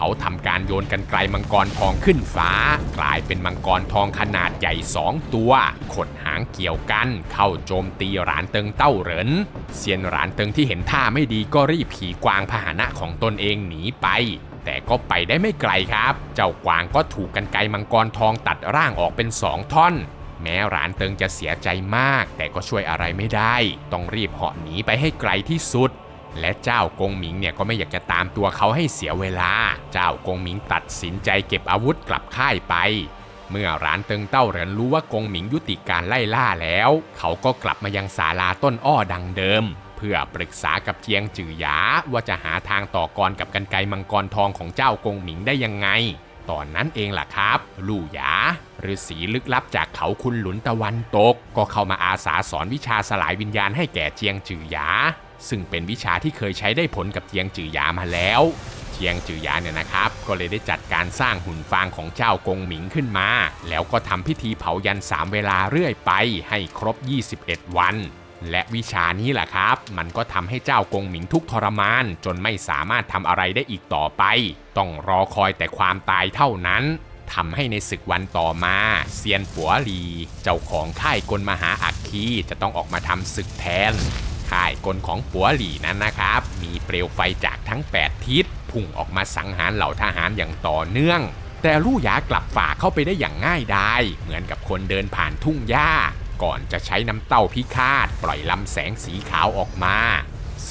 เขาทำการโยนกันไกลมังกรทองขึ้นฟ้า กลายเป็นมังกรทองขนาดใหญ่สองตัวขดหางเกี่ยวกัน เข้าโจมตีหลานเติงเต้าเหรินเซียนหลานเติงที่เห็นท่าไม่ดีก็รีบขี่กวางพาหนะของตนเองหนีไปแต่ก็ไปได้ไม่ไกลครับ เจ้ากวางก็ถูกกันไกมังกรทองตัดร่างออกเป็นสองท่อน แม้หลานเติงจะเสียใจมาก แต่ก็ช่วยอะไรไม่ได้ ต้องรีบเหาะหนีไปให้ไกลที่สุด และเจ้ากงหมิงเนี่ยก็ไม่อยากจะตามตัวเขาให้เสียเวลา เจ้ากงหมิงตัดสินใจเก็บอาวุธกลับค่ายไป เมื่อร้านเติงเต้าเหรินรู้ว่ากงหมิงยุติการไล่ล่าแล้ว เขาก็กลับมายังศาลาต้นอ้อดังเดิม เพื่อปรึกษากับเจียงจือหยาว่าจะหาทางต่อกรกับกันไกมังกรทองของเจ้ากงหมิงได้ยังไง ตอนนั้นเองล่ะครับ ลู่หยาหรือสีลึกลับจากเขาคุณหลุนตะวันตก ก็เข้ามาอาสาสอนวิชาสลายวิญญาณให้แก่เจียงจือหยา ซึ่งเป็นวิชาที่เคยใช้ได้ผลกับเจียงจือหยามาแล้วเจียงจือหยาเนี่ยนะครับ ก็เลยได้จัดการสร้างหุ่นฟางของเจ้ากงหมิงขึ้นมา แล้วก็ทำพิธีเผายันสามเวลาเรื่อยไปให้ครบ 21 วัน และวิชานี้แหละครับ มันก็ทำให้เจ้ากงหมิงทุกทรมาน จนไม่สามารถทำอะไรได้อีกต่อไป ต้องรอคอยแต่ความตายเท่านั้นทำให้ในศึกวันต่อมาเซียนปัวหลี เจ้าของค่ายกลมหาอัคคีจะต้องออกมาทำศึกแทนค่ายกลของปัวหลีนั้นนะครับ มีเปลวไฟจากทั้ง 8 ทิศพุ่งออกมาสังหารเหล่าทหารอย่างต่อเนื่อง แต่ลู่หยากลับฝ่าเข้าไปได้อย่างง่ายดายเหมือนกับคนเดินผ่านทุ่งหญ้า ก่อนจะใช้น้ำเต้าพิฆาตปล่อยลำแสงสีขาวออกมา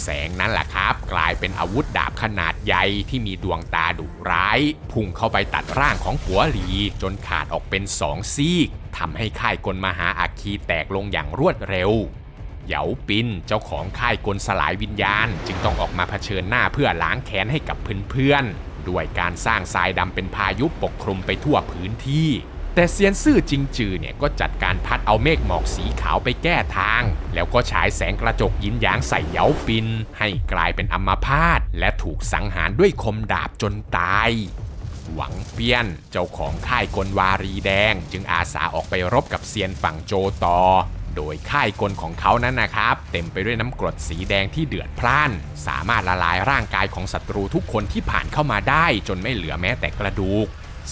แสงนั้นแหละครับ กลายเป็นอาวุธดาบขนาดใหญ่ที่มีดวงตาดุร้าย พุ่งเข้าไปตัดร่างของปัวหลี จนขาดออกเป็นสองซีกทำให้ค่ายกลมหาอาคีแตกลงอย่างรวดเร็วเหยาปินเจ้าของค่ายกลสลายวิญญาณ จึงต้องออกมาเผชิญหน้าเพื่อล้างแค้นให้กับเพื่อนๆด้วยการสร้างทรายดำเป็นพายุปกคลุมไปทั่วพื้นที่ แต่เซียนซื่อจิงจือเนี่ยก็จัดการพัดเอาเมฆหมอกสีขาวไปแก้ทาง แล้วก็ฉายแสงกระจกยินหยางใส่เยาปิน ให้กลายเป็นอัมพาตและถูกสังหารด้วยคมดาบจนตาย หวังเปี้ยนเจ้าของค่ายกลวารีแดง จึงอาสาออกไปรบกับเซียนฝั่งโจต่อโดยค่ายกลของเขานั้นนะครับ เต็มไปด้วยน้ำกรดสีแดงที่เดือดพล่าน สามารถละลายร่างกายของศัตรูทุกคนที่ผ่านเข้ามาได้ จนไม่เหลือแม้แต่กระดูก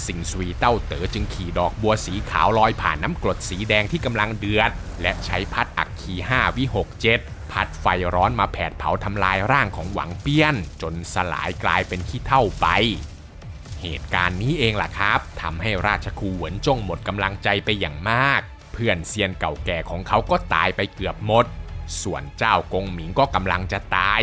สิงสุยเต้าเต๋อจึงขี่ดอกบัวสีขาวลอยผ่านน้ำกรดสีแดงที่กำลังเดือด และใช้พัดอักขี5วิหกเจ็ดพัดไฟร้อนมาแผดเผาทำลายร่างของหวังเปี้ยน จนสลายกลายเป็นขี้เท่าไปเหตุการณ์นี้เองล่ะครับทำให้ราชครูหวนจงหมดกำลังใจไปอย่างมาก เพื่อนเซียนเก่าแก่ของเขาก็ตายไปเกือบหมด ส่วนเจ้ากงหมิงก็กำลังจะตาย